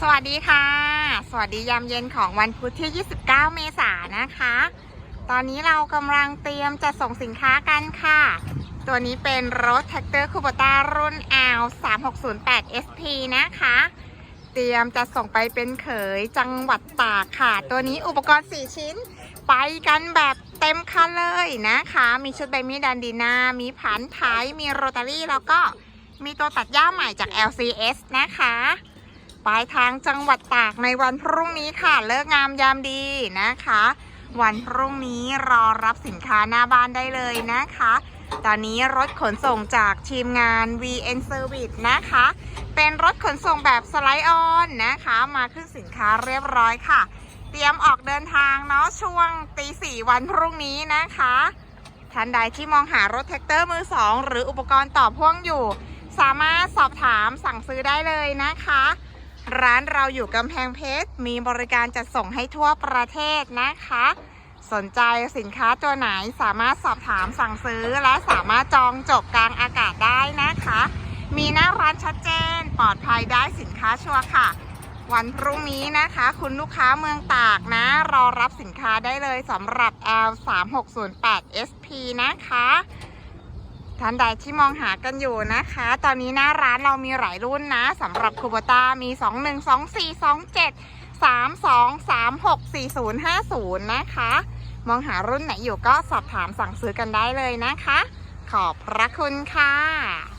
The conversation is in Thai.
สวัสดีค่ะ สวัสดียามเย็นของวันพุธที่ 29 เมษายนนะคะ ตอนนี้เรากำลังเตรียมจะส่งสินค้ากันค่ะ ตัวนี้เป็นรถแท็กเตอร์คูโบต้ารุ่น L 3608 SP นะคะ เตรียมจะส่งไปเป็นเขยจังหวัดตากค่ะ ตัวนี้อุปกรณ์ 4 ชิ้น ไปกันแบบเต็มคันเลยนะคะ มีชุดใบมีดดันดีนา มีผันท้าย มีโรตารี่ แล้วก็มีตัวตัดหญ้าใหม่จาก LCS นะคะ ปลายทางจังหวัดตากในวันพรุ่งนี้ค่ะ เลิกงามยามดีนะคะ วันพรุ่งนี้รอรับสินค้าหน้าบ้านได้เลยนะคะ ตอนนี้รถขนส่งจากทีมงาน VN Service นะคะ เป็นรถขนส่งแบบสไลด์ออนนะคะ มาขึ้นสินค้าเรียบร้อยค่ะ เตรียมออกเดินทางเนาะช่วงตีสี่วันพรุ่งนี้นะคะท่านใดที่มองหารถแท็กเตอร์มือสองหรืออุปกรณ์ต่อพ่วงอยู่ สามารถสอบถามสั่งซื้อได้เลยนะคะ ร้านเราอยู่กำแพงเพชร มีบริการจัดส่งให้ทั่วประเทศนะคะ สนใจสินค้าตัวไหนสามารถสอบถามสั่งซื้อและสามารถจองจบกลางอากาศได้นะคะ มีหน้าร้านชัดเจน ปลอดภัยได้สินค้าชัวร์ค่ะ วันพรุ่งนี้นะคะ คุณลูกค้าเมืองตากนะ รอรับสินค้าได้เลยสำหรับ L 3 6 0 8 SP นะคะ ท่านใดที่มองหากันอยู่นะคะ ตอนนี้หน้าร้านเรามีหลายรุ่นนะสำหรับคูโบต้ามี 21 24 27 32 36 40 50 นะคะ มองหารุ่นไหนอยู่ก็สอบถามสั่งซื้อกันได้เลยนะคะ ขอบพระคุณค่ะ